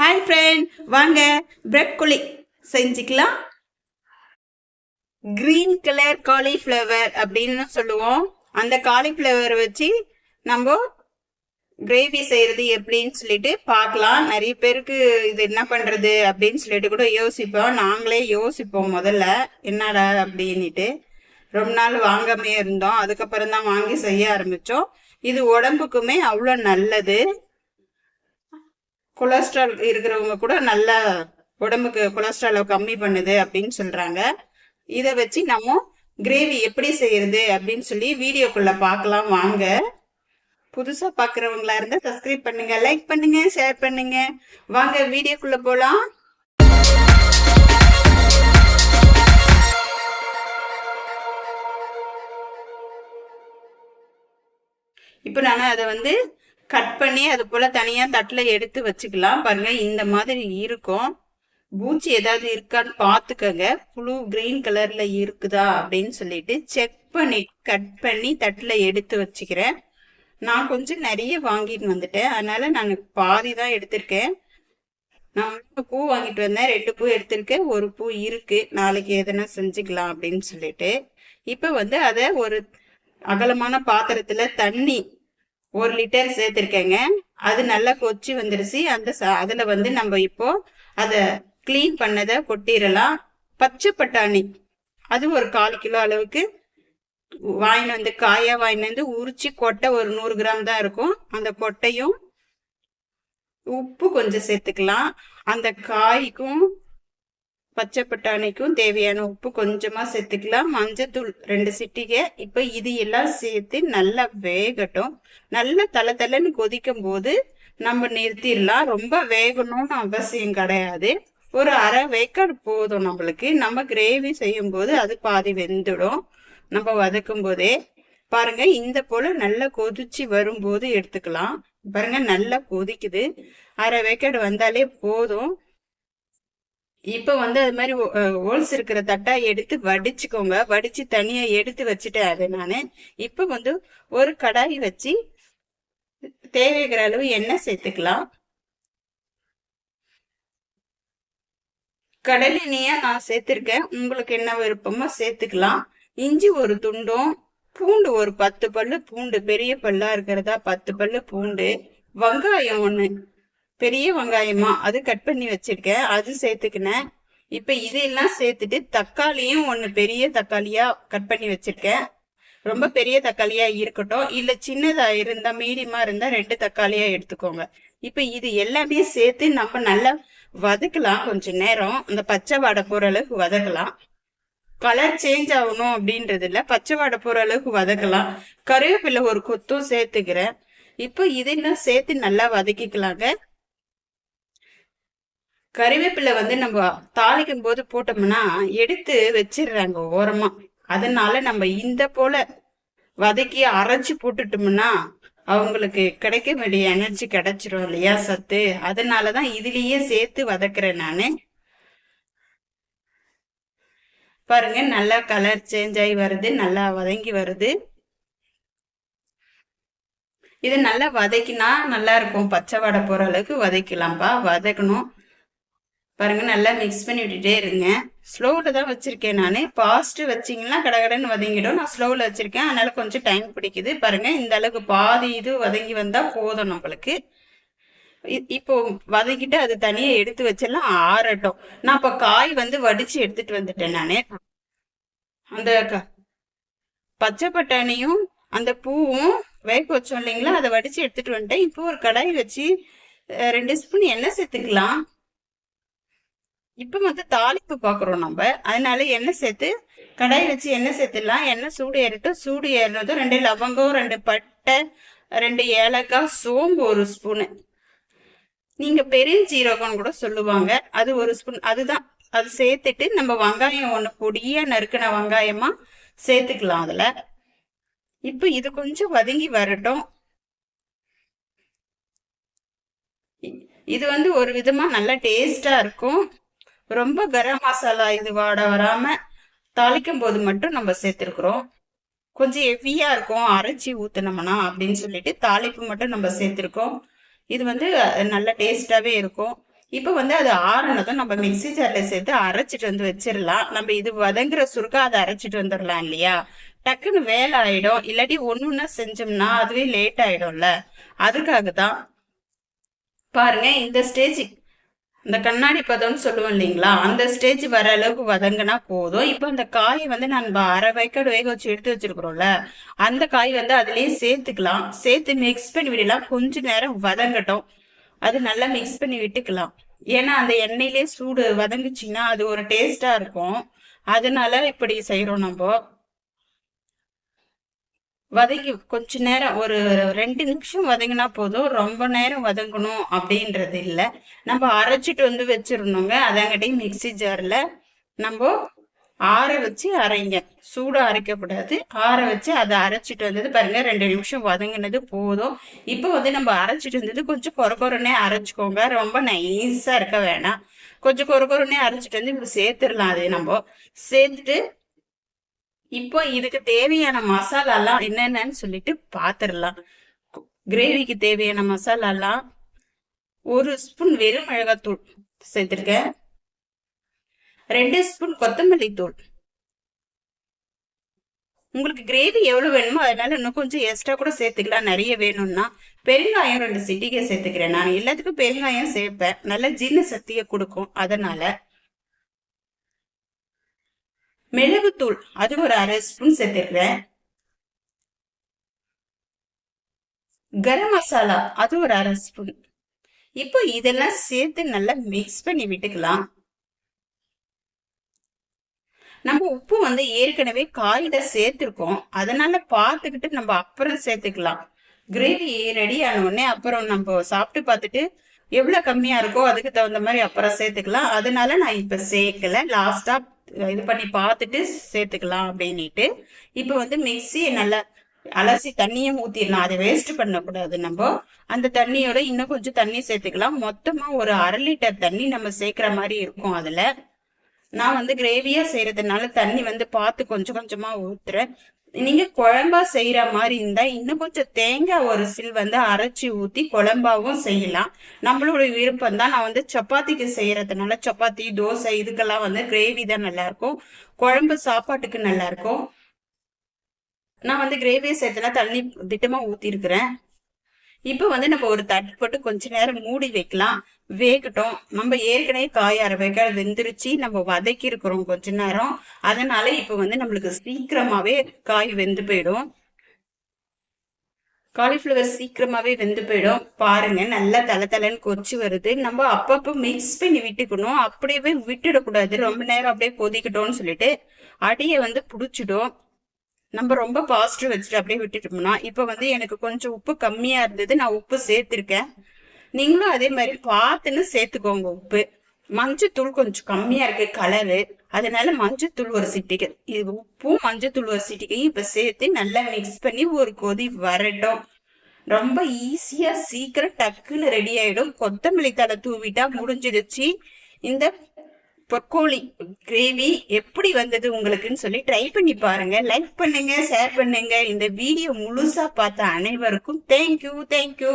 Hi friend வாங்க bread குழி செஞ்சுக்கலாம். கிரீன் கலர் காலிஃப்ளவர் அப்படின்னு சொல்லுவோம். அந்த காலிஃப்ளவர் வச்சு நம்ம கிரேவி செய்யறது எப்படின்னு சொல்லிட்டு பார்க்கலாம். நிறைய பேருக்கு இது என்ன பண்றது அப்படின்னு சொல்லிட்டு கூட யோசிப்போம். நாங்களே யோசிப்போம் முதல்ல. என்னடா அப்படின்ட்டு ரொம்ப நாள் வாங்காமே இருந்தோம். அதுக்கப்புறம் தான் வாங்கி செய்ய ஆரம்பித்தோம் இது உடம்புக்குமே அவ்வளோ நல்லது. கொலஸ்ட்ரால் இருக்கிறவங்க கூட நல்லா உடம்புக்கு கொலஸ்ட்ராலை கம்மி பண்ணுது அப்படின்னு சொல்கிறாங்க இதை வச்சு நம்ம கிரேவி எப்படி செய்யறது அப்படின்னு சொல்லி வீடியோக்குள்ளே பார்க்கலாம் வாங்க. புதுசாக பார்க்குறவங்களா இருந்தால் சப்ஸ்கிரைப் பண்ணுங்க லைக் பண்ணுங்க ஷேர் பண்ணுங்க. வாங்க வீடியோக்குள்ளே போகலாம் இப்போ நான் அதை வந்து கட் பண்ணி அது போல தனியா தட்டுல எடுத்து வச்சுக்கலாம். பாருங்க இந்த மாதிரி இருக்கும். பூச்சி ஏதாவது இருக்கான்னு பார்த்துக்கோங்க புழு கிரீன் கலர்ல இருக்குதா அப்படின்னு சொல்லிட்டு செக் பண்ணி கட் பண்ணி தட்டுல எடுத்து வச்சுக்கிறேன். நான் கொஞ்சம் நிறைய வாங்கிட்டு வந்துட்டேன். அதனால நான் பாதி தான் எடுத்திருக்கேன். நான் மூணு பூ வாங்கிட்டு வந்தேன். ரெண்டு பூ எடுத்திருக்கேன். ஒரு பூ இருக்கு. நாளைக்கு எதனா செஞ்சுக்கலாம் அப்படின்னு சொல்லிட்டு. இப்போ வந்து அதை ஒரு அகலமான பாத்திரத்துல தண்ணி ஒரு லிட்டர் சேர்த்துருக்கேங்க. அது நல்லா கொச்சி வந்துருச்சு. அந்த ச- வந்து நம்ம இப்போ அதை க்ளீன் பண்ணதை கொட்டிடலாம் பச்சை பட்டாணி. அது ஒரு கால் கிலோ அளவுக்கு. வாங்கிட்டு வந்து காயாக வாங்கிட்டு வந்து உரிச்சி கொட்டை ஒரு நூறு கிராம் தான் இருக்கும். அந்த கொட்டையும் உப்பு கொஞ்சம் சேர்த்துக்கலாம். அந்த காய்க்கும் பச்சை பட்டாணிக்கும் தேவையான உப்பு கொஞ்சமா சேர்த்துக்கலாம். மஞ்சத்தூள் ரெண்டு சிட்டிகை. இப்போ இது எல்லாம் சேர்த்து நல்லா வேகட்டும். நல்லா தலை தலைன்னு கொதிக்கும் போது நம்ம நிறுத்திடலாம். ரொம்ப வேகணும்னு அவசியம் கிடையாது. ஒரு அரை வேக்காடு போதும் நம்மளுக்கு. நம்ம கிரேவி செய்யும் போது அது பாதி வெந்துடும். நம்ம வதக்கும் போதே பாருங்க இந்த போல நல்லா கொதிச்சு வரும்போது எடுத்துக்கலாம். பாருங்க நல்லா கொதிக்குது. அரை வேக்காடு வந்தாலே போதும். இப்ப வந்து அது மாதிரி ஹோல்ஸ் இருக்கிற தட்டா எடுத்து வடிச்சுக்கோங்க. வடிச்சு தனியா எடுத்து வச்சுட்டேன் அதை நானு. இப்ப வந்து ஒரு கடாய் வச்சு தேவைக்கிற அளவு எண்ணெய் சேர்த்துக்கலாம். கடல் நான் சேர்த்திருக்கேன். உங்களுக்கு என்ன விருப்பமோ சேர்த்துக்கலாம். இஞ்சி ஒரு துண்டும் பூண்டு ஒரு பத்து பல்லு பூண்டு பெரிய பல்லா இருக்கிறதா பத்து பல்லு பூண்டு. வெங்காயம் ஒன்று பெரிய வெங்காயமா அது கட் பண்ணி வச்சிருக்கேன். அது சேர்த்துக்கினேன். இப்ப இதெல்லாம் சேர்த்துட்டு தக்காளியும் ஒன்று பெரிய தக்காளியா கட் பண்ணி வச்சிருக்கேன். ரொம்ப பெரிய தக்காளியா இருக்கட்டும். இல்ல சின்னதா இருந்தா மீடியமா இருந்தா ரெண்டு தக்காளியா எடுத்துக்கோங்க. இப்ப இது எல்லாமே சேர்த்து நம்ம நல்லா வதக்கலாம் கொஞ்ச நேரம். அந்த பச்சை வாடை போற அளவுக்கு வதக்கலாம். கலர் சேஞ்ச் ஆகணும் அப்படின்றது இல்ல. பச்சை வாடை போற அளவுக்கு வதக்கலாம். கருவேப்பிலை ஒரு கொத்தும் சேர்த்துக்கிறேன். இப்போ இதெல்லாம் சேர்த்து நல்லா வதக்கிக்கலாங்க. கறிவேப்பிலை வந்து நம்ம தாளிக்கும் போது போட்டோம்னா எடுத்து வச்சிடுறாங்க ஓரமா. அதனால நம்ம இந்த போல வதக்கி அரைச்சி போட்டுட்டோம்னா அவங்களுக்கு கிடைக்க வேண்டிய எனர்ஜி கிடைச்சிரும் இல்லையா சத்து. அதனாலதான் இதுலயே சேர்த்து வதக்குறேன் நானு. பாருங்க நல்லா கலர் சேஞ்ச் ஆகி வருது நல்லா வதங்கி வருது. இது நல்லா வதக்கினா நல்லா இருக்கும். பச்சை வடை போற அளவுக்கு வதக்கலாம்ப்பா. வதக்கணும். பாருங்க நல்லா மிக்ஸ் பண்ணி விட்டுட்டே இருங்க. ஸ்லோவில் தான் வச்சுருக்கேன் நான். ஃபாஸ்ட்டு வச்சிங்கன்னா கடகடன்னு வதங்கிடும். நான் ஸ்லோவில் வச்சுருக்கேன். அதனால் கொஞ்சம் டைம் பிடிக்குது. பாருங்கள் இந்த அளவுக்கு பாதி இது வதங்கி வந்தால் போதும் நம்மளுக்கு. இ- இப்போ வதக்கிட்டு அது தனியாக எடுத்து வச்செல்லாம் ஆறட்டும். நான் இப்போ காய் வந்து வடித்து எடுத்துகிட்டு வந்துட்டேன் நான். அந்த பச்சை பட்டாணியும் அந்த பூவும் வேக வச்சோம் இல்லைங்களா? அதை வடித்து எடுத்துகிட்டு வந்துட்டேன். இப்போ ஒரு கடாய் வச்சு ரெண்டு ஸ்பூன் எண்ணெய் சேர்த்துக்கலாம். இப்போ வந்து தாளிப்பு பார்க்குறோம் நம்ம. அதனால எண்ணெய் சேர்த்து கடாய் வச்சு எண்ணெய் சேர்த்துடலாம். எண்ணெய் சூடு ஏறட்டும். சூடு ஏறினதும் ரெண்டு லவங்கம் ரெண்டு பட்டை ரெண்டு ஏலக்காய் சோம்பு ஒரு ஸ்பூனு. நீங்க பெரிய ஜீரகம் கூட சொல்லுவாங்க. அது ஒரு ஸ்பூன். அதுதான். அது சேர்த்துட்டு நம்ம வெங்காயம் ஒன்று பொடியா நறுக்கின வெங்காயமா சேர்த்துக்கலாம் அதுல. இப்போ இது கொஞ்சம் வதங்கி வரட்டும். இது வந்து ஒரு விதமா நல்லா டேஸ்டா இருக்கும். ரொம்ப கரம் மசாலா இது வாட வராம தாளிக்கும் போது மட்டும் நம்ம சேர்த்துருக்குறோம். கொஞ்சம் ஹெவியா இருக்கும். அரைச்சி ஊத்தினோம்னா அப்படின்னு சொல்லிட்டு தாளிப்பு மட்டும் நம்ம சேர்த்துருக்கோம். இது வந்து நல்ல டேஸ்டாவே இருக்கும். இப்போ வந்து அது ஆறுனதும் நம்ம மிக்ஸி ஜாரில் சேர்த்து அரைச்சிட்டு வந்து வச்சிடலாம் நம்ம இது வதங்குற சுருக்கா அதை அரைச்சிட்டு வந்துடலாம் இல்லையா? டக்குன்னு வேலை ஆயிடும். இல்லாட்டி ஒன்று ஒன்றா செஞ்சோம்னா அதுவே லேட் ஆயிடும்ல. அதுக்காக தான் பாருங்க இந்த ஸ்டேஜ் இந்த கண்ணாடி பதம்னு சொல்லுவோம் இல்லைங்களா? அந்த ஸ்டேஜ் வர அளவுக்கு வதங்கினா போதும். இப்போ அந்த காய் வந்து நான் அரை வைக்கடு வேக வச்சு எடுத்து வச்சிருக்கிறோம்ல அந்த காய் வந்து அதுலேயே சேர்த்துக்கலாம். சேர்த்து மிக்ஸ் பண்ணி விடலாம். கொஞ்ச நேரம் வதங்கட்டும். அது நல்லா மிக்ஸ் பண்ணி விட்டுக்கலாம். ஏன்னா அந்த எண்ணெயிலே சூடு வதங்குச்சின்னா அது ஒரு டேஸ்டா இருக்கும். அதனால இப்படி செய்யறோம் நம்ம. வதக்கி கொஞ்ச நேரம் ஒரு ரெண்டு நிமிஷம் வதங்கினா போதும். ரொம்ப நேரம் வதங்கணும் அப்படின்றது இல்லை. நம்ம அரைச்சிட்டு வந்து வச்சிடணுங்க. அதங்கிட்டையும் மிக்சி ஜாரில் நம்ம ஆற வச்சு அரைங்க. சூடாக அரைக்கக்கூடாது. ஆற வச்சு அதை அரைச்சிட்டு வந்தது பாருங்க. ரெண்டு நிமிஷம் வதங்கினது போதும். இப்போ வந்து நம்ம அரைச்சிட்டு வந்தது கொஞ்சம் கொர கொரனே அரைச்சிக்கோங்க. ரொம்ப நைஸாக இருக்க வேணாம். கொஞ்சம் கொர கொரனே அரைச்சிட்டு வந்து இப்படி சேர்த்துடலாம். அது நம்ம சேர்த்துட்டு இப்போ இதுக்கு தேவையான மசாலாலாம் என்னென்னு சொல்லிட்டு பார்த்துடலாம் கிரேவிக்கு தேவையான மசாலாலாம் ஒரு ஸ்பூன் வெறும் மிளகாத்தூள் சேர்த்துருக்கேன். ரெண்டு ஸ்பூன் கொத்தமல்லி தூள். உங்களுக்கு கிரேவி எவ்வளவு வேணுமோ அதனால இன்னும் கொஞ்சம் எக்ஸ்ட்ரா கூட சேர்த்துக்கலாம். நிறைய வேணும்னா பெருங்காயம் ரெண்டு சிட்டிகை சேர்த்துக்கிறேன். நான் எல்லாத்துக்கும் பெருங்காயம் சேர்ப்பேன். நல்ல ஜீர்ண சக்தியை கொடுக்கும். அதனால மிளகுத்தூள். அது ஒரு அரை ஸ்பூன் சேர்த்துக்கிறேன். கரம் மசாலா. அது ஒரு அரை ஸ்பூன். இப்போ இதெல்லாம் சேர்த்து நல்லா மிக்ஸ் பண்ணி விட்டுக்கலாம். நம்ம உப்பு வந்து ஏற்கனவே காயில சேர்த்துருக்கோம். அதனால பார்த்துக்கிட்டு நம்ம அப்புறம் சேர்த்துக்கலாம். கிரேவி ரெடி ஆன உடனே அப்புறம் நம்ம சாப்பிட்டு பார்த்துட்டு எவ்வளோ கம்மியாக இருக்கோ அதுக்கு தகுந்த மாதிரி அப்புறம் சேர்த்துக்கலாம். அதனால நான் இப்போ சேர்க்கல. லாஸ்ட்டாக இது பண்ணி பார்த்துட்டு சேர்த்துக்கலாம் அப்படின்ட்டு இப்போ வந்து மிக்சியை நல்லா அலசி தண்ணியும் ஊற்றிடலாம் அதை வேஸ்ட் பண்ணக்கூடாது நம்ம. அந்த தண்ணியோட இன்னும் கொஞ்சம் தண்ணி சேர்த்துக்கலாம். மொத்தமா ஒரு அரை லிட்டர் தண்ணி நம்ம சேர்க்குற மாதிரி இருக்கும் அதுல. நான் வந்து கிரேவியா செய்யறதுனால தண்ணி வந்து பார்த்து கொஞ்சம் கொஞ்சமா ஊத்துறேன். நீங்க குழம்பா செய்யற மாதிரி இருந்தா இன்னும் கொஞ்சம் தேங்காய் ஒரு சில் வந்து அரைச்சி ஊத்தி குழம்பாவும் செய்யலாம். நம்மளோட விருப்பம் தான் நான் வந்து சப்பாத்திக்கு செய்யறதுனால சப்பாத்தி தோசை இதுக்கெல்லாம் வந்து கிரேவி தான் நல்லா இருக்கும் குழம்பு சாப்பாட்டுக்கு நல்லா இருக்கும் நான் வந்து கிரேவியை சேர்த்துனா தண்ணி திட்டமா ஊத்தி இருக்கிறேன் இப்போ வந்து நம்ம ஒரு தட்டு போட்டு கொஞ்ச நேரம் மூடி வைக்கலாம். வேகட்டும். நம்ம ஏற்கனவே காய் அரை வேக வெந்துருச்சு நம்ம வதக்கி இருக்கிறோம் கொஞ்ச நேரம். அதனால இப்ப வந்து நம்மளுக்கு சீக்கிரமாவே காய் வெந்து போயிடும். காலிஃப்ளவர் சீக்கிரமாவே வெந்து போயிடும். பாருங்க நல்லா தலை தலைன்னு கொச்சு வருது. நம்ம அப்பப்போ மிக்ஸ் பண்ணி விட்டுக்கணும். அப்படியே விட்டுடக்கூடாது. ரொம்ப நேரம் அப்படியே கொதிக்கட்டும்னு சொல்லிட்டு அடியை வந்து பிடிச்சிடும். நம்ம ரொம்ப பாசிட்டிவ் வச்சுட்டு அப்படியே விட்டுட்டோம்னா இப்போ வந்து எனக்கு கொஞ்சம் உப்பு கம்மியா இருந்தது. நான் உப்பு சேர்த்திருக்கேன். நீங்களும் அதே மாதிரி பார்த்துன்னு சேர்த்துக்கோங்க உப்பு. மஞ்சத்தூள் கொஞ்சம் கம்மியா இருக்கு கலரு. அதனால மஞ்சத்தூள் ஒரு சிட்டிகை. இது உப்பும் மஞ்சத்தூள் ஒரு சிட்டிகையும் இப்ப சேர்த்து நல்லா மிக்ஸ் பண்ணி ஒரு கொதி வரட்டும். ரொம்ப ஈஸியா சீக்கிரம் டக்குன்னு ரெடி ஆயிடும். கொத்தமல்லி தலை தூவிட்டா முடிஞ்சிடுச்சு. இந்த பொக்கோலி கிரேவி எப்படி வந்தது உங்களுக்குன்னு சொல்லி ட்ரை பண்ணி பாருங்க. லைக் பண்ணுங்க ஷேர் பண்ணுங்க. இந்த வீடியோ முழுசா பார்த்த அனைவருக்கும் தேங்க்யூ தேங்க்யூ